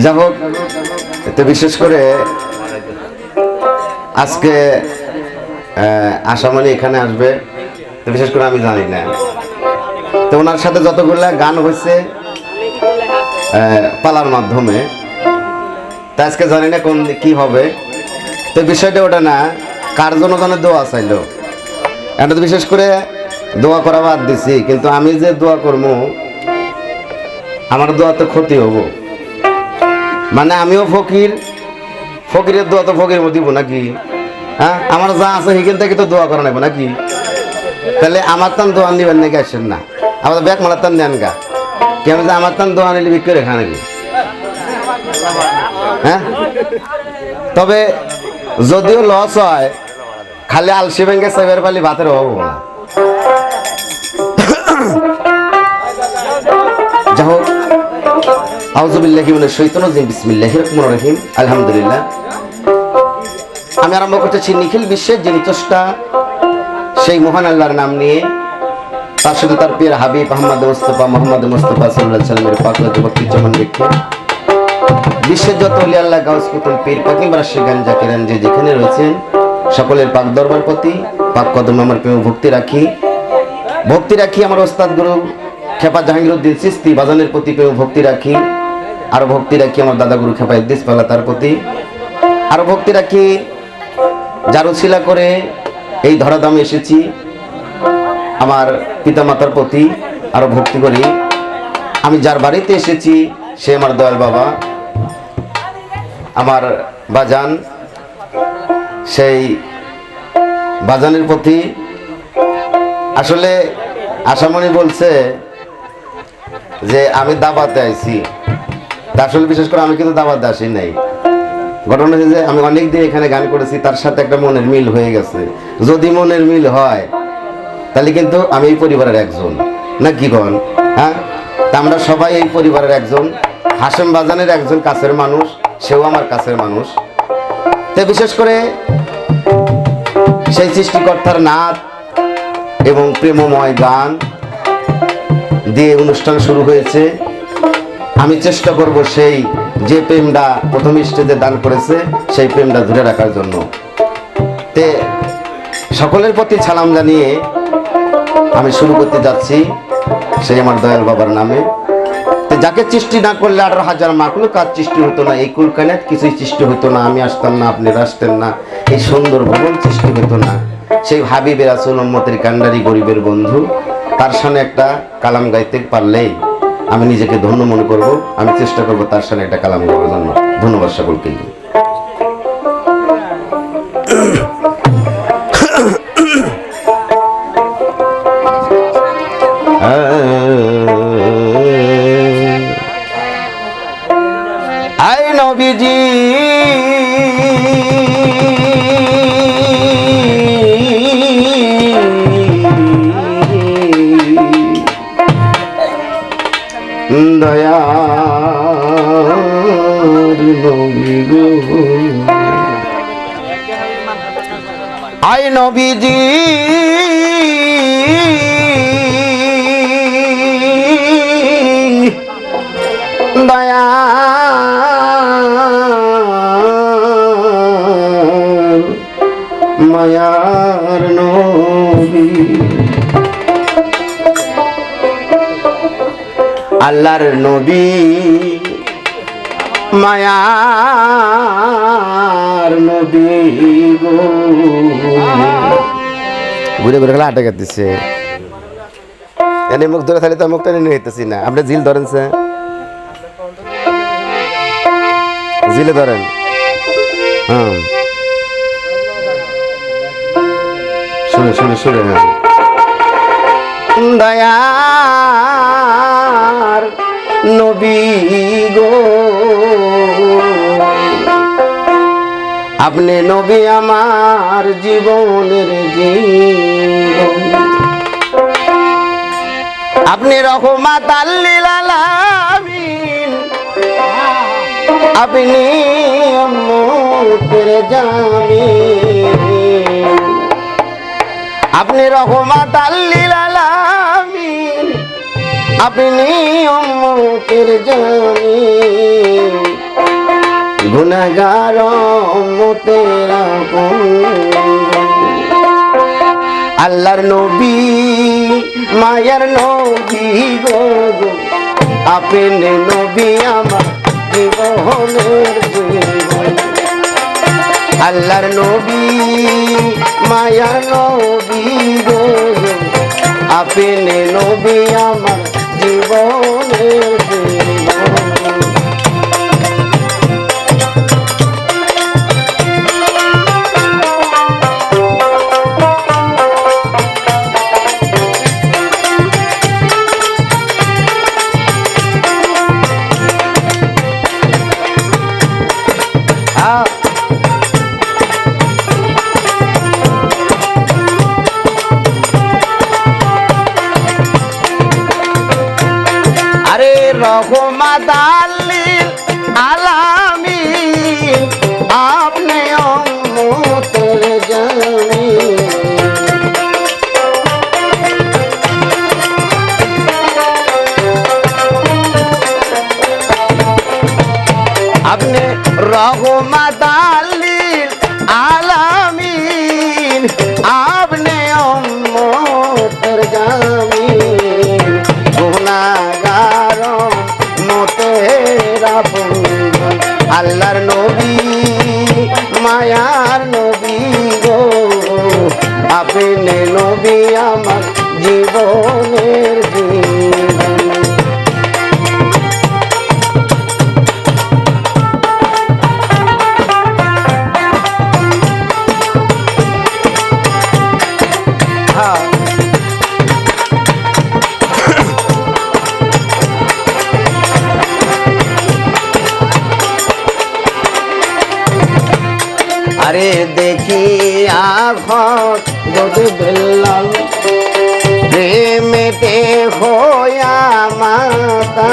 যাই হোক তো বিশেষ করে আজকে আশামণি এখানে আসবে বিশেষ করে আমি জানি না। তো ওনার সাথে যতগুলো গান হয়েছে পালার মাধ্যমে, তা আজকে জানি না কোন কি হবে। তো বিষয়টা ওটা না, কার জন্য জানে দোয়া চাইলো। এটা তো বিশেষ করে দোয়া করা বাদ দিছি, কিন্তু আমি যে দোয়া করব, আমার দোয়া তো ক্ষতি হব। মানে আমিও ফকির। ফকিরের দোয়া তো ফকির দিব নাকি? হ্যাঁ? আমার যা আছে সেখান থেকে তো দোয়া করা নেব নাকি? তাহলে আমার তান দোয়া নিবেন নাকি আসেন না? আবার ব্যাগ মারার তান নেন গা। কেন যে আমার তান দোয়া নিলে বিক্রি রেখা নাকি? হ্যাঁ? তবে যদিও লস হয়, খালি আলসি ব্যাংকে সেভের পালি ভাতের অভাব না। রহিম, আলহামদুলিল্লাহ। আমি আরম্ভ করতেছি নিখিল বিশ্বের যিনি চষ্টা সেই মহান আল্লাহর নাম নিয়ে। তার সাথে তার প্রিয় হাবিব আহমদ মুস্তফা, মোহাম্মদ মুস্তফা সাল্লাল্লাহু সাল্লামের পাকলা রেখে বিশ্বের যত অলি আল্লাহ, গাউস কুতুল পীর, পাকিম রাশি গান জাকিরান যে যেখানে রয়েছেন, সকলের পাক দরবার প্রতি পাক কদম আমার প্রেম ভক্তি রাখি। ভক্তি রাখি আমার ওস্তাদ গুরু খেপা জাহাঙ্গীরউদ্দিন সিস্তি বাজানের প্রতি প্রেম ভক্তি রাখি। আর ভক্তি রাখি আমার দাদা গুরু খেপা ইদ্দিস পালা তার প্রতি? আরও ভক্তি রাখি যার করে এই ধরাধামে এসেছি? আমার পিতামাতার প্রতি আরও ভক্তি করি। আমি যার বাড়িতে এসেছি, সে আমার দয়াল বাবা। আমার বাজান, সেই বাজানের প্রতি। আসলে আশামণি বলছে যে, আমি দাবাতে আইছি। আসলে বিশেষ করে আমি কিন্তু দাবাতে আসি নাই। ঘটনা হচ্ছে যে আমি অনেক দিন এখানে গান করেছি, তার সাথে একটা মনের মিল হয়ে গেছে। যদি মনের মিল হয়, তাহলে কিন্তু আমি এই পরিবারের একজন। না কি কন? হ্যাঁ? তা আমরা সবাই এই পরিবারের একজন। হাসেম বাজানের একজন কাছের মানুষ, সেও আমার কাছের মানুষ। তো বিশেষ করে সেই সৃষ্টিকর্তার নাচ এবং প্রেমময় গান দিয়ে অনুষ্ঠান শুরু হয়েছে। আমি চেষ্টা করব সেই যে প্রেমটা প্রথম স্টেজে দান করেছে, সেই প্রেমটা ধরে রাখার জন্য। তে সকলের প্রতি সালাম জানিয়ে আমি শুরু করতে যাচ্ছি সেই আমার দয়াল বাবার নামে। তো যাকে সৃষ্টি না করলে আঠারো হাজার মাকলু কাজ সৃষ্টি হতো না, এই কুলকানাত কিছুই সৃষ্টি হতো না, আমি আসতাম না, আপনি আসতেন না, এই সুন্দর ভবন সৃষ্টি হতো না। সেই হাবিবের আসল উম্মতের কান্ডারি গরিবের বন্ধু, তার সামনে একটা কালাম গাইতে পারলেই আমি নিজেকে ধন্য মনে করব, আমি চেষ্টা করব তার সাথে একটা কালাম করার জন্য। ধন্যবাদ সকলকে। আই নবীজি। ঘুরে ঘুরে এনে মুখ ধরে থাকলে তো মুখটা নিয়ে নিতেছি না। আপনি ঝিল ধরেন স্যার। জিলে ধরেন। হ্যাঁ। শুনে শুনে শুনে দয়ার নবী গো। আপনি নবী আমার জীবনের জীবন। আপনি রহমাত আপনি জামিন। আপনি রহমাত আপনি উম্মতের জামিন। মতেরা আল্লাহর নবী মায়ার নবী গো আপনি নবী আমার জীবনের জীবন। আল্লাহর নবী মায়ার নবী গো, আপনি নবী আমার জীবনের আরে রহমাত আল্লিল আলামিন আপনি অমতের জানি। আপনি রহমাত আরে দেখি আঘত যদি বেল্লাল প্রেমেতে হয়া মাতা,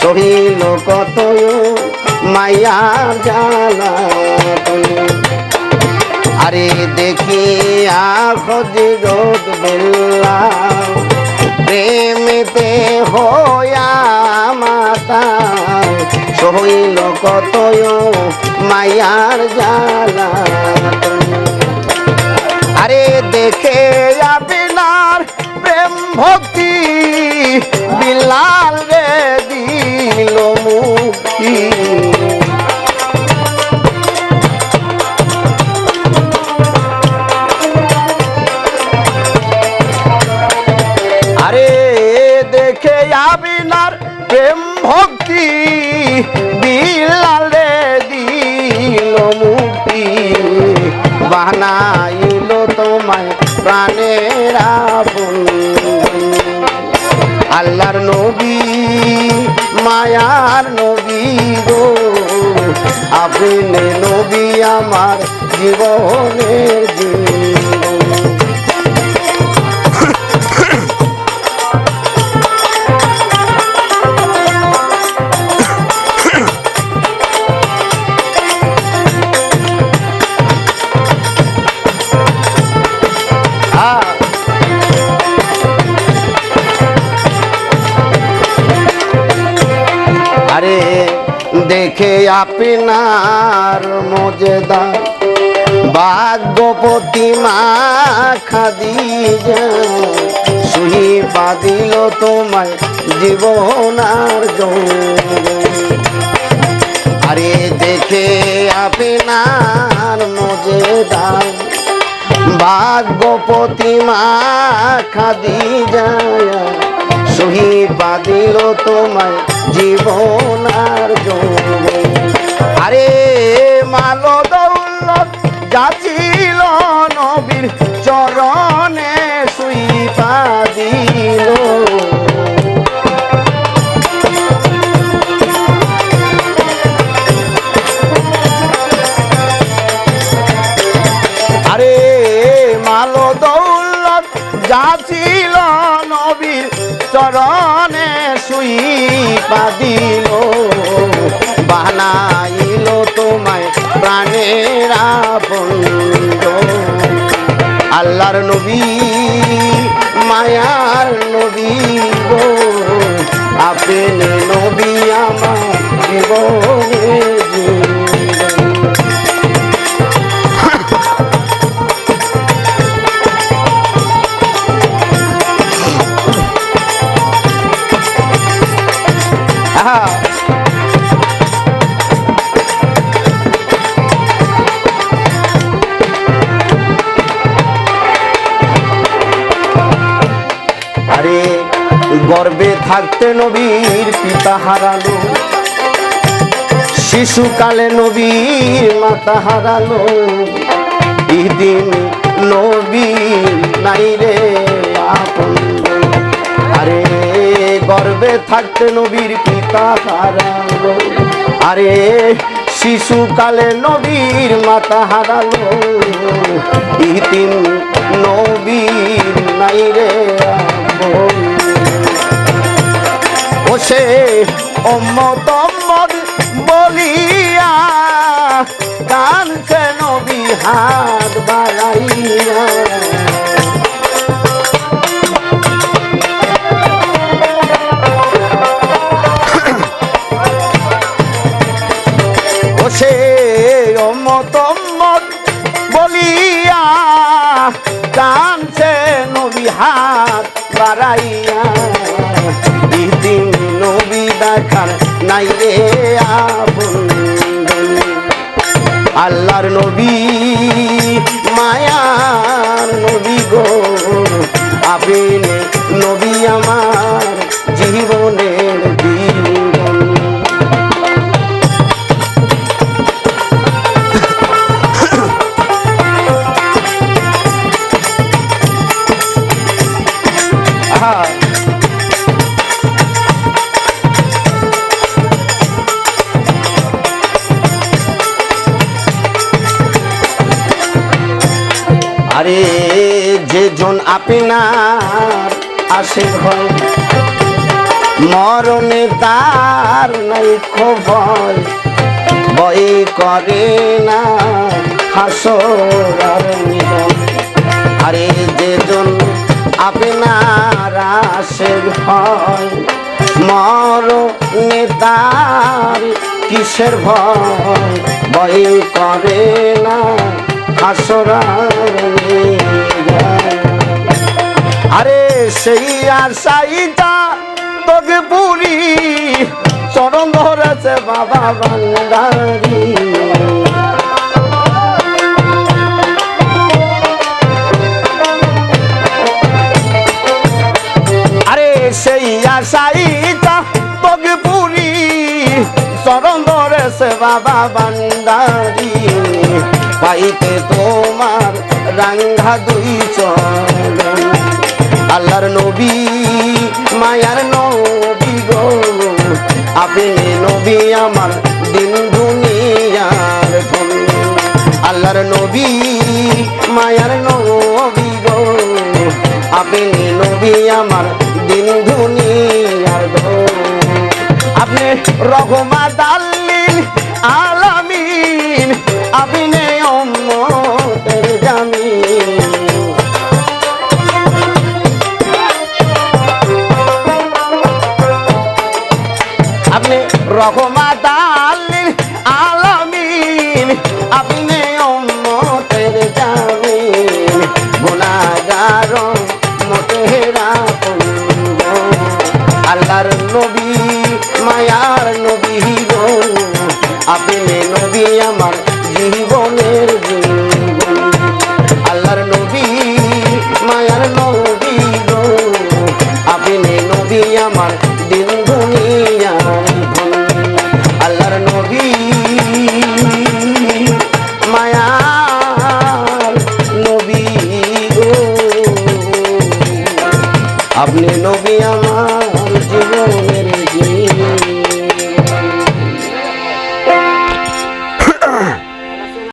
সহিল কত মায়া জ্বালা আরে দেখি আখজ রোদ বেল্লা প্রেমেতে হয়া মাতা সহিল কত মায়ার জালা আরে দেখে আপনার প্রেম ভক্তি বিলাল রে দিল মুক্তি। নবী মায়ার নবী গো। আপনি নবী আমার জীবনের জীবন আপনার মজেদার ভাগ্যপতি মা খাদিজা, সুহি বাদিল তোমায় জীবনার। আরে দেখে আপনার মজেদার ভাগ্যপতি মা খাদি যায় সহি বাদিল তোমায় জীবন আর যৌবন। আরে মালো দৌলত যাচিল নবীর চরণে সুই পাদিল আরে মালো দৌলত পাদিল বানাইল তোমায় প্রাণের বন্ধ। আল্লাহর নবী মায়ার নবী গো। আপনি নবী আমার জীবন থাকতে নবীর পিতা হারালো। শিশুকালে নবীর মাতা হারালো। ইদিন নবীর নাই রে আরে গর্বে থাকতে নবীর পিতা হারালো। আরে শিশুকালে নবীর মাতা হারালো। ইদিন নবীর নাই রে আপন। বসে অম্মত অম্মদ বলিয়া কানছে নবী হাত বাড়াইয়া? অম্মদ বলিয়া কানছে নবী হাত বাড়াইয়া? নাই রে আল্লাহর নবী মায়ার নবী গো। আপনি আরে যে জন আপনার আসে ভয় মরণে তার নাই ভয় ভয় করে না হাসর আরে যে জন আপনার আসে ভয় মরণে তার কিসের ভয় ভয় করে না আরে সেই আশাইটা তোকে পুরি চরণ ধরেছে বাবা বান্দারি আরে সেই আশাইটা তোকে পুরি চরণ ধরেছে বাবা বান্দারি পাইতে তোমার রাঙ্গা দুই চরণ আল্লাহর নবী, মায়ার নবী গো। আপনি নবী, আমার দিন দুনিয়ার ধন। আল্লাহর নবী, মায়ার নবী গো। আপনি নবী, আমার দিন দুনিয়ার ধন। আপনি রঘুমাত আল্লিল আপনি